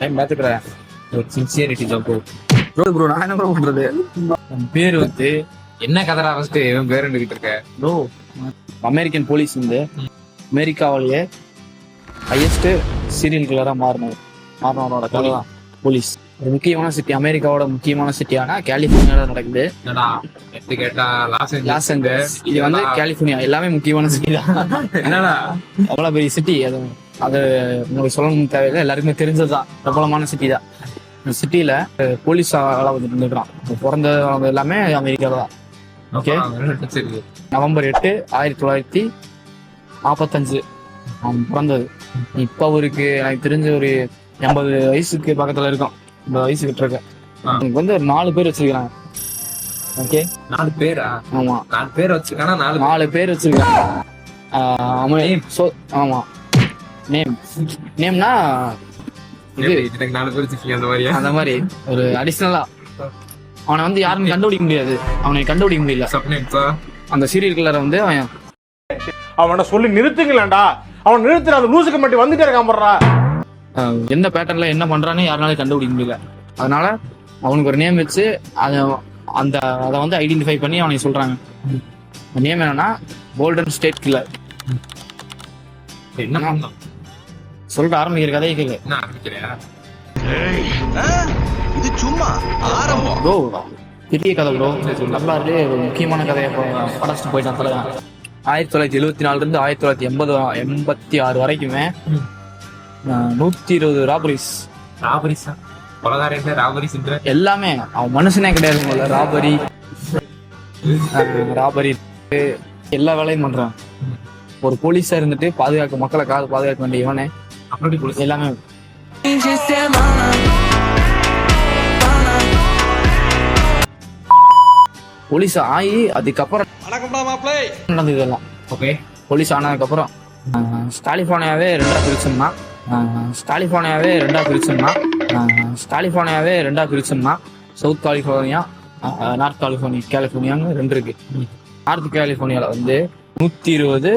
Time பார்த்துக்கிறேன் ஒரு sincerity job bro bro நான் என்ன ப்ரோ பண்றது? உன் பேர் வந்து என்ன கதரா ஃபர்ஸ்ட் எவன் பேர் இருக்க? ப்ரோ அமெரிக்கன் போலீஸ் வந்து அமெரிக்காவிலேயே ஹையஸ்ட் சீரியல் கில்லரா மாறினது மாறினவரோட கதை தான். போலீஸ் ஒரு முக்கியமான சிட்டி அமெரிக்காவோட முக்கியமான சிட்டியான கலிபோர்னியால நடக்குது. லாஸ் ஏஞ்சல்ஸ் இது வந்து கலிபோர்னியா எல்லாமே முக்கியமான சிட்டி தான். என்னடா? அவ்வளவு பெரிய சிட்டி அது. அது உங்களுக்கு சொல்லணும் தேவையில்லை. எல்லாருக்குமே தெரிஞ்சதுதான் பிரபலமான சிட்டி தான். இந்த சிட்டியில போலீஸ் ஆளா வந்து இருந்துக்கிறான் பிறந்த எல்லாமே அமெரிக்கால தான். சரி நவம்பர் எட்டு ஆயிரத்தி தொள்ளாயிரத்தி நாற்பத்தஞ்சு அவன் பிறந்தது. இப்போ அவருக்கு எனக்கு தெரிஞ்ச ஒரு எண்பது வயசுக்கு பக்கத்துல இருக்கும் எண்பது வயசு கிட்ட இருக்க ஆ. எனக்கு வந்து ஒரு நாலு பேர் வச்சிருக்காங்க. ஓகே நாலு பேரா? ஆமா. நாலு பேர் வச்சிருக்கானா? நாலு நாலு பேர் வச்சிருக்காங்க. so- ஆமா. நேம் நேம்னா இது. எனக்கு நாலு பேர் வச்சிருக்கீங்க அந்த மாதிரியா? அந்த மாதிரி. ஒரு அடிஷ்னலா அவனை வந்து யாரும் கண்டுபிடிக்க முடியாது. அவனை கண்டுபிடிக்க முடியல. சப்னேட்ஸா அந்த சீரியல் கில்லரை வந்து அவன் அவனை சொல்லி நிறுத்துங்களேன்டா. அவன் நிறுத்துற அந்த லூசுக்கு மட்டும் வந்துட்டே இருக்கான் போடுறா. எந்த பேட்டர்ன்ல என்ன பண்றான்னு யாருனாலும் கண்டுபிடிக்க முடியல. அதனால அவனுக்கு ஒரு நேம் வச்சு அதை அந்த அதை வந்து ஐடென்டிஃபை பண்ணி அவனை சொல்றாங்க. நேம் என்னன்னா கோல்டன் ஸ்டேட் கில்லர் என்ன சொல்ற ஆரம்பிக்கிற கதையை ஆரம்பிக்கிறியா? இது சும்மா ஆரம்பம். ப்ரோ பெரிய கதை ப்ரோ. நல்லா இருக்கு ஒரு முக்கியமான கதையை படச்சிட்டு போயிட்டான் தலை ஆயிரத்தி தொள்ளாயிரத்தி எழுபத்தி நாலுல இருந்து ஆயிரத்தி தொள்ளாயிரத்தி எண்பது எண்பத்தி ஆறு வரைக்குமே நூத்தி இருபது ராபரிஸ் ராபரிஸா ராபரிஸ்ன்ற எல்லாமே அவன் மனுஷனே கிடையாது முதல்ல ராபரி ராபரி எல்லா வேலையும் பண்றான். ஒரு போலீஸா இருந்துட்டு பாதுகாக்க மக்களை காது பாதுகாக்க வேண்டிய இவனே. அப்படி போலீஸ் எல்லாமே போலீஸ் ஆகி அதுக்கப்புறம் நடந்தது இதெல்லாம் ஓகே. போலீஸ் ஆனதுக்கப்புறம் ஆஹ், கலிஃபோர்னியாவே ரெண்டா பிரிச்சோம்னா ஆஹ், கலிஃபோர்னியாவே ரெண்டா பிரிச்சோம்னா ஆஹ், கலிஃபோர்னியாவே ரெண்டா பிரிச்சோம்னா சவுத் கலிஃபோர்னியா நார்த் கலிஃபோர்னியா கலிஃபோர்னியான்னு ரெண்டு இருக்கு. நார்த் கலிஃபோர்னியால வந்து நூத்தி இருபது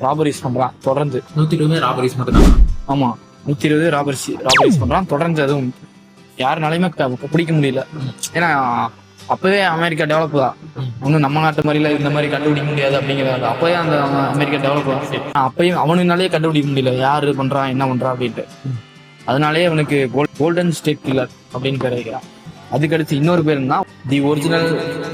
ராபரிஸ் பண்றான் தொடர்ந்து. நூத்தி இருபது ராபரிஸ் மட்டும் ஆமா நூத்தி இருபது ராபர்ஸ் ராபரிஸ் பண்றான். தொடர்ந்து அதுவும் யாருனாலையுமே பிடிக்க முடியல. ஏன்னா அப்பவே அமெரிக்கா டெவலப் தான் ஒன்றும் நம்ம நாட்டு மாதிரில இந்த மாதிரி கண்டுபிடிக்க முடியாது அப்படிங்கிறது அப்பவே அந்த அமெரிக்கா டெவலப் தான் அப்பயும் அவனுனாலே கண்டுபிடிக்க முடியல. யாரு பண்றான் என்ன பண்றான் அப்படின்ட்டு. அதனாலே அவனுக்கு கோல்டன் ஸ்டேட் கில்லர் அப்படின்னு பேர் வைக்கிறான். அதுக்கடுத்து இன்னொரு பேர் தான் தி ஒரிஜினல்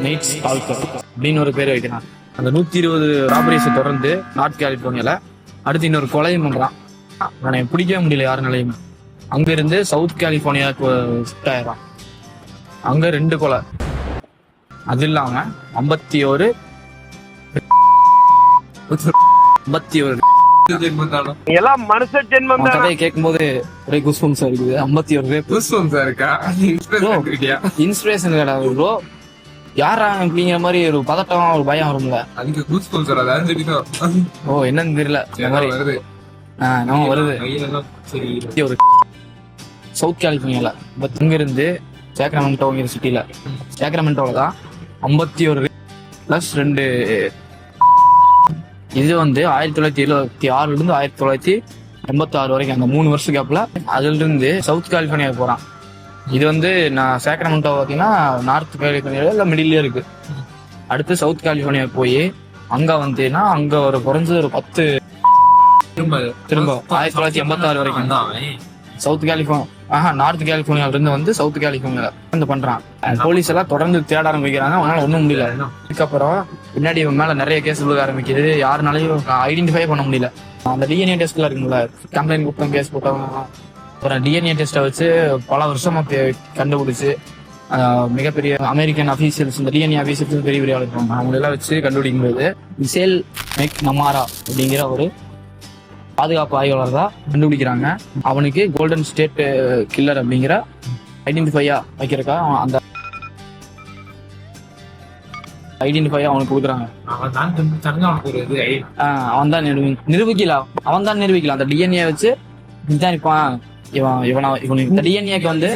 நைட்ஸ் கால்கர் அப்படின்னு ஒரு பேர் வைக்கிறான். அந்த நூத்தி இருபது ராபரிஸை தொடர்ந்து நார்த் கலிபோர்னியால அடுத்து இன்னொரு கொலையும் பண்றான். அவனை பிடிக்கவே முடியல யாருனாலையுமே. அங்க இருந்து சவுத் கலிபோர்னியாவுக்கு ஷிஃப்ட் ஆயிடுறான் அங்க ரெண்டு கொலை. அது இல்லாம ஐம்பத்தி ஒரு ஐம்பத்தி ஒரு எல்லாம் மனுஷ ஜென்மம் அவன் கதையை கேட்கும்போது ஒரே குஸ்பம்ஸ் இருக்குது. ஐம்பத்தி ஒரு ரேப் புதுசு இருக்கா? இன்ஸ்பிரேஷன் ப்ரோ யாரா அப்படிங்கிற மாதிரி ஒரு பதட்டம் ஒரு பயம் வரும்ல. அதுக்கு ஓ என்னன்னு தெரியல. இந்த மாதிரி. வருது. ஆ, நம்ம வருது. சரி. ஒரு சவுத் கலிபோர்னியால பட் இங்க இருந்து சேக்ரமெண்டோங்கிற சிட்டில. சேக்ரமெண்டோல தான் ஐம்பத்தி ஒரு பிளஸ் ரெண்டு. இது வந்து ஆயிரத்தி தொள்ளாயிரத்தி எழுபத்தி ஆறுல இருந்து ஆயிரத்தி தொள்ளாயிரத்தி எண்பத்தி ஆறு வரைக்கும் அந்த மூணு வருஷம் கேப்ல அதுல இருந்து சவுத் கலிபோர்னியாவுக்கு போறான். இது வந்து நான் சேக்ரமெண்டோ பார்த்தீங்கன்னா நார்த் கலிபோர்னியால இல்ல மிடிலே இருக்கு. அடுத்து சவுத் கலிபோர்னியா போய் அங்க வந்தீங்கன்னா அங்க ஒரு குறைஞ்சது ஒரு பத்து திரும்ப திரும்ப. ஆயிரத்தி தொள்ளாயிரத்தி எண்பத்தாறு வரைக்கும். அவன். சவுத் கலிபோர்னியா ஆஹா நார்த் கலிபோர்னியால இருந்து வந்து சவுத் கலிபோர்னியா வந்து பண்றான். போலீஸ் எல்லாம் தொடர்ந்து தேட ஆரம்பிக்கிறாங்க. அவனால ஒண்ணும் முடியல. அதுக்கப்புறம் பின்னாடி இவன் மேல நிறைய கேஸ் விழுக ஆரம்பிக்குது. யாருனாலையும் ஐடென்டிஃபை பண்ண முடியல. அந்த டிஎன்ஏ டெஸ்ட்ல இருக்கும்ல. கம்ப்ளைண்ட் கொடுத்தோம் கேஸ் போட்டவங்க அப்புறம் டிஎன்ஏ டெஸ்ட்டை வச்சு பல வருஷமா கண்டுபிடிச்சு மிகப்பெரிய அமெரிக்கன் அபிஷியல்ஸ் இந்த டிஎன்ஏ அபிஷியல்ஸ் பெரிய பெரிய ஆள் இருப்பாங்க அவங்க எல்லாம் வச்சு கண்டுபிடிக்கும் போது மிசேல் மெக் நமாரா அப்படிங்கிற ஒரு பாதுகாப்பு ஆய்வாளர் தான் கண்டுபிடிக்கிறாங்க. அவனுக்கு கோல்டன் ஸ்டேட் கில்லர் அப்படிங்கிற ஐடென்டிஃபையா வைக்கிறக்கா அவன் அந்த ஐடென்டிஃபையா அவனுக்கு கொடுக்குறாங்க. அவன் தான் அவனுக்கு இது ஐ- அவன் தான் நிரூபிக்கல? அவன் தான் நிரூபிக்கல? அந்த டிஎன்ஏ வச்சு விசாரிப்பான் இவன் இவனா இவனுக்கு இந்த டிஎன்ஏக்கு வந்து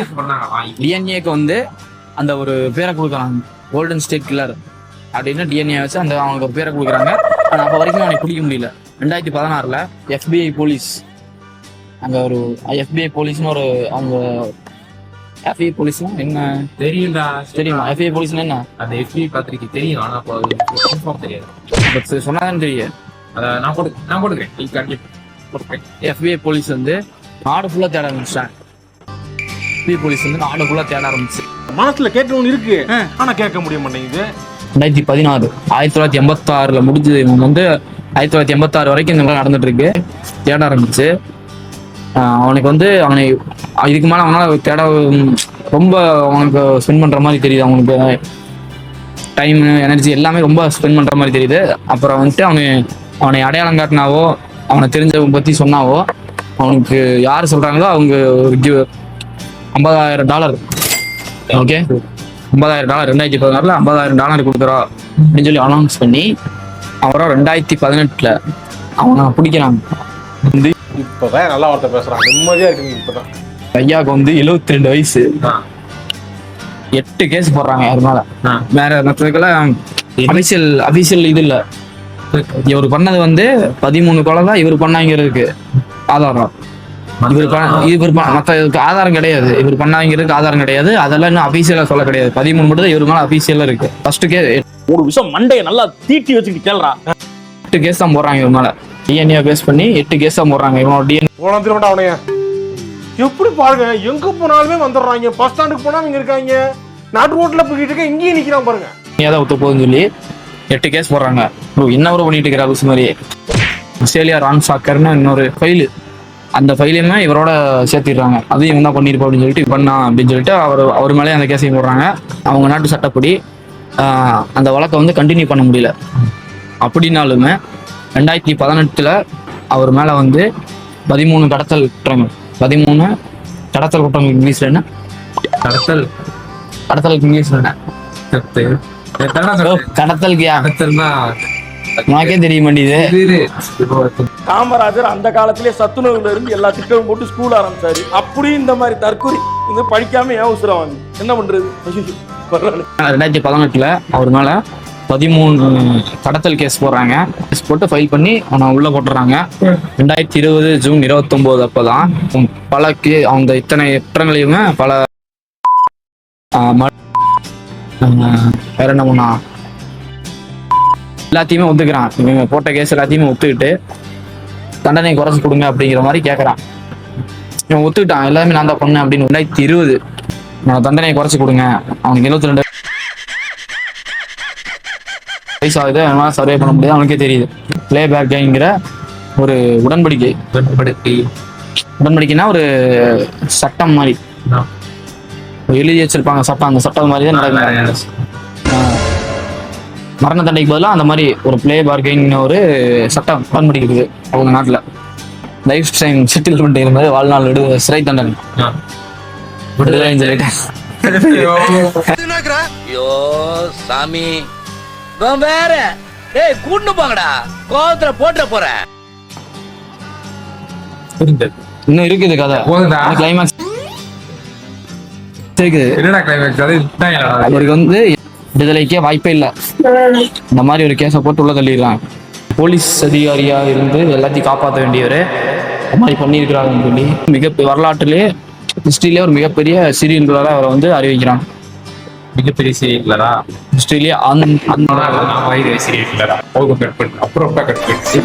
டிஎன்ஏக்கு வந்து அந்த ஒரு பேரை கொடுக்குறாங்க. கோல்டன் ஸ்டேட் கில்லர் அப்படின்னு டிஎன்ஏ வச்சு அந்த அவனுக்கு ஒரு பேரை கொடுக்குறாங்க. ஆனா அப்ப வரைக்கும் அவனை பிடிக்க முடியல. ரெண்டாயிரத்தி பதினாறுல எஃபிஐ போலீஸ் அங்க ஒரு எஃபிஐ போலீஸ்னு ஒரு அவங்க எஃபிஐ போலீஸ்னா என்ன? தெரியும்டா. தெரியுமா? எஃபிஐ போலீஸ்னா என்ன? அந்த எஃபி பத்திரிக்கை தெரியும். ஆனா அப்போ தெரியாது. அப்ப சொன்னாதான் தெரியும்? அத நான் போடு நான் போடுறேன் நீ கண்டிப்பா போட்டுக்கிறேன். எஃபிஐ போலீஸ் வந்து நாடு ஃபுல்லா தேட ஆரம்பிச்சிட்டாங்க. எஃபிஐ போலீஸ் வந்து நாடு ஃபுல்லா தேட ஆரம்பிச்சு. மனசுல கேட்கணும்னு இருக்கு. ஆனா கேட்க முடிய மாட்டேங்குது. ரெண்டாயிரத்தி பதினாறு ஆயிரத்தி தொள்ளாயிரத்தி எண்பத்தாறுல முடிஞ்சது இவங்க வந்து ஆயிரத்தி தொள்ளாயிரத்தி எண்பத்தாறு வரைக்கும் இந்த மாதிரி நடந்துட்டு இருக்கு தேட ஆரம்பிச்சு. அவனுக்கு வந்து அவனை இதுக்கு மேல அவனால தேட ரொம்ப அவனுக்கு ஸ்பெண்ட் பண்ற மாதிரி தெரியுது. அவனுக்கு டைம் எனர்ஜி எல்லாமே ரொம்ப ஸ்பெண்ட் பண்ற மாதிரி தெரியுது. அப்புறம் வந்துட்டு அவனு அவனை அடையாளம் காட்டினாவோ அவனை தெரிஞ்சவங்க பத்தி சொன்னாவோ அவனுக்கு யார் சொல்றாங்களோ அவங்க ஒரு ஐம்பதாயிரம் டாலர் ஓகே ஐம்பதாயிரம் டாலர் ரெண்டாயிரத்தி பதினாறுல ஐம்பதாயிரம் டாலர் கொடுக்குறா அப்படின்னு சொல்லி அனௌன்ஸ் பண்ணி அப்புறம் ரெண்டாயிரத்தி பதினெட்டுல. அவனை பிடிக்கிறாங்க. வந்து இப்பதான் நல்லா வார்த்தை பேசுறான். நிம்மதியா இருக்குங்க இப்பதான். ஐயாவுக்கு வந்து 72 ரெண்டு வயசு. எட்டு கேஸ் போடுறாங்க யாரு மேல. வேற மற்றதுக்கெல்லாம் அபிஷியல் அபிஷியல் இது இல்ல. இவர் பண்ணது வந்து பதிமூணு கொலை தான் இவர் பண்ணாங்கிறதுக்கு ஆதாரம். இவர் இவர் மத்த இதுக்கு ஆதாரம் கிடையாது. இவர் பண்ணாங்கிறதுக்கு ஆதாரம் கிடையாது. அதெல்லாம் இன்னும் அபிஷியலா சொல்ல கிடையாது. பதிமூணு மட்டும் தான் இவர் மேல அபிஷியலா இருக்கு. ஃபர்ஸ்ட் கே ஒரு விஷயம் மண்டையை நல்லா தீட்டி வச்சுக்கிட்டு கேள்றா எட்டு கேஸ் தான் போடுறாங்க இவன் மேல. டிஎன்ஏ பேஸ் பண்ணி எட்டு கேஸ் தான் போடுறாங்க இவனோட டிஎன்ஏ போன திரும்ப அவனைய. எப்படி பாருங்க எங்க போனாலுமே வந்துடுறாங்க. பஸ் ஸ்டாண்டுக்கு போனா இங்க இருக்காங்க. நாட்டு ரோட்ல போய்கிட்டு இருக்க இங்கேயும் நிக்கிறான் பாருங்க. தான் ஒத்து போகுதுன்னு சொல்லி எட்டு கேஸ் போடுறாங்க. ப்ரோ என்ன ஒரு பண்ணிட்டு இருக்கிற லூஸ் மாதிரி? ஆஸ்திரேலியா ராங் சாக்கர்னு இன்னொரு ஃபைலு அந்த ஃபைலையுமே இவரோட சேர்த்திடுறாங்க. அதையும் இவன் தான் பண்ணியிருப்போம் அப்படின்னு சொல்லிட்டு பண்ணா அப்படின்னு சொல்லிட்டு அவர் அவர் மேலே அந்த கேஸையும் போடுறாங்க. அவங்க நாட்டு சட்டப்படி அந்த வழக்கை வந்து கண்டினியூ பண்ண முடியல. அப்படின்னாலுமே ரெண்டாயிரத்தி பதினெட்டில் அவர் மேலே வந்து பதிமூணு கடத்தல் குற்றங்கள். பதிமூணு கடத்தல் குற்றங்கள் இங்கிலீஷில் என்ன? கடத்தல். கடத்தலுக்கு இங்கிலீஷில் என்ன? கடத்து எத்தனை ஓ, கடத்தலுக்கு யா கடத்தல்னா உனக்கே தெரிய மாட்டேங்குது காமராஜர் அந்த காலத்திலே சத்துணவுல இருந்து எல்லா திட்டமும் போட்டு ஸ்கூல் ஆரம்பிச்சாரு. அப்படி இந்த மாதிரி தற்கொலை. இது படிக்காம ஏன் உசுரம் வாங்கி என்ன பண்றது. ரெண்டாயிரத்தி பதினெட்டுல அவர் மேல பதிமூணு கடத்தல் கேஸ் போடுறாங்க. கேஸ் போட்டு ஃபைல் பண்ணி அவனை உள்ள போட்டுறாங்க ரெண்டாயிரத்தி இருபது ஜூன் இருபத்தொம்போது அப்போதான் பல கே அந்த இத்தனை குற்றங்களையுமே பல வேற என்ன பண்ணா? எல்லாத்தையுமே ஒத்துக்கிறான். இவங்க போட்ட கேஸ் எல்லாத்தையுமே ஒத்துக்கிட்டு தண்டனை குறைச்சு கொடுங்க அப்படிங்கிற மாதிரி கேட்கறான் இவன் ஒத்துக்கிட்டான். எல்லாமே நான் தான் பண்ணேன் அப்படின்னு ரெண்டாயிரத்தி இருபது நான் தண்டனையை குறைச்சு கொடுங்க. அவனுக்கு எழுபத்தி ரெண்டு வயசு ஆகுது அவனால சர்வே பண்ண முடியாது. அவனுக்கே தெரியுது. பிளே பேக் கேங்கிற ஒரு உடன்படிக்கை. படுத்தி உடன்படிக்கைனா ஒரு சட்டம் மாதிரி. எழுதி வச்சிருப்பாங்க. சட்டம் அந்த சட்டம் மாதிரி தான் நடக்கும். மரண தண்டைக்கு பதிலாக அந்த மாதிரி ஒரு பிளே பார்கெயின் ஒரு சட்டம் உடன்படிக்கை இருக்குது அவங்க நாட்டில். லைஃப் டைம் செட்டில்மெண்ட் இருந்தது. வாழ்நாள் விடு சிறை தண்டனை. விடுதலைன்னு சொல்லிட்டேன் ஐயோ. சாமி. இவன் வேற. டேய் கூட்டு போங்கடா. கோவத்துல போட்டுற போறேன் இன்னும் இருக்குது கதை. போதும்டா. கிளைமேக்ஸ் இருக்குது. என்னடா கிளைமேக்ஸ் அது இதுதான் என்னடா? அவருக்கு வந்து விடுதலைக்கே வாய்ப்பே இல்லை. இந்த மாதிரி ஒரு கேஸை போட்டு உள்ள தள்ளிடுறாங்க போலீஸ் அதிகாரியா இருந்து எல்லாத்தையும் காப்பாற்ற வேண்டியவர். மாதிரி பண்ணியிருக்கிறாங்கன்னு சொல்லி மிக வரலாற்றிலே ஹிஸ்ட்ரியிலே ஒரு மிகப்பெரிய சீரியல் கில்லராக அவரை வந்து அறிவிக்கிறாங்க. மிகப்பெரிய சீரியலரா ஹிஸ்ட்ரியிலே அந் அந்த கட் பண்ணு. அப்புறம் கட் பண்ணு?